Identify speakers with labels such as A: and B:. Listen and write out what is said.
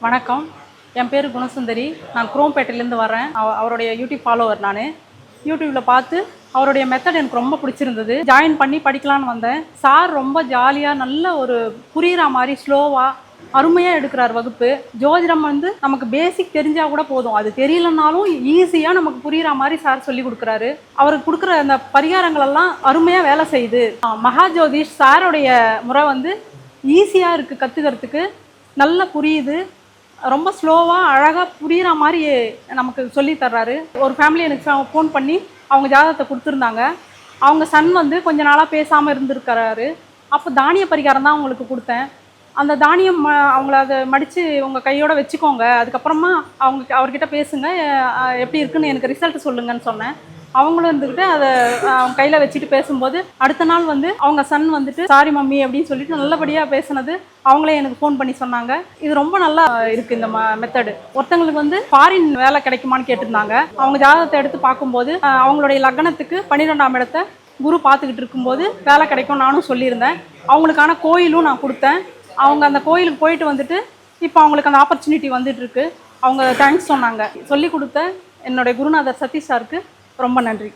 A: வணக்கம். என் பேர் குணசுந்தரி. நான் குரோம்பேட்டையிலேருந்து வரேன் அவ- அவருடைய யூடியூப் ஃபாலோவர் நான். யூடியூப்பில் பார்த்து அவருடைய மெத்தட் எனக்கு ரொம்ப பிடிச்சிருந்தது. ஜாயின் பண்ணி படிக்கலான்னு வந்தேன். சார் ரொம்ப ஜாலியாக நல்ல ஒரு புரிகிற மாதிரி ஸ்லோவாக அருமையாக எடுக்கிறார் வகுப்பு. ஜோதிடம் வந்து நமக்கு பேசிக் தெரிஞ்சால் கூட போதும். அது தெரியலனாலும் ஈஸியாக நமக்கு புரிகிற மாதிரி சார் சொல்லி கொடுக்குறாரு. அவருக்கு கொடுக்குற அந்த பரிகாரங்களெல்லாம் அருமையாக வேலை செய்யுது. மகாஜோதிஷ் மகா ஜோதிஷ் சாருடைய முறை வந்து ஈஸியாக இருக்குது கற்றுக்கிறதுக்கு நல்லா புரியுது. ரொம்ப ஸ்லோவாக அழகாக புரிகிற மாதிரி நமக்கு சொல்லி தர்றாரு. ஒரு ஃபேமிலி எனக்கு ஃபோன் பண்ணி அவங்க ஜாதகத்தை கொடுத்துருந்தாங்க. அவங்க சன் வந்து கொஞ்ச நாளாக பேசாமல் இருந்திருக்கிறாரு. அப்போ தானிய பரிகாரம் தான் அவங்களுக்கு கொடுத்தேன். அந்த தானியம் ம- அவங்கள அதை மடித்து உங்கள் கையோடு வச்சுக்கோங்க. அதுக்கப்புறமா அவங்க அவர்கிட்ட பேசுங்க. எப்படி இருக்குன்னு எனக்கு ரிசல்ட் சொல்லுங்கன்னு சொன்னேன். அவங்களும் இருந்துக்கிட்டு அதை அவங்க கையில் வச்சுட்டு பேசும்போது அடுத்த நாள் வந்து அவங்க சன் வந்துட்டு சாரி மம்மி அப்படின்னு சொல்லிட்டு நல்லபடியாக பேசுனது அவங்களே எனக்கு ஃபோன் பண்ணி சொன்னாங்க. இது ரொம்ப நல்லா இருக்குது இந்த மெத்தடு ஒருத்தங்களுக்கு வந்து ஃபாரின் வேலை கிடைக்குமான்னு கேட்டிருந்தாங்க. அவங்க ஜாதகத்தை எடுத்து பார்க்கும்போது அவங்களுடைய லக்னத்துக்கு பன்னிரெண்டாம் இடத்த குரு பார்த்துக்கிட்டு இருக்கும்போது வேலை கிடைக்கும் நானும் சொல்லியிருந்தேன். அவங்களுக்கான கோயிலும் நான் கொடுத்தேன். அவங்க அந்த கோயிலுக்கு போயிட்டு வந்துட்டு இப்போ அவங்களுக்கு அந்த ஆப்பர்ச்சுனிட்டி வந்துட்டு இருக்கு. அவங்க தேங்க்ஸ் சொன்னாங்க. சொல்லி கொடுத்த என்னுடைய குருநாதர் சதீஷ் சாருக்கு ரொம்ப நன்றி.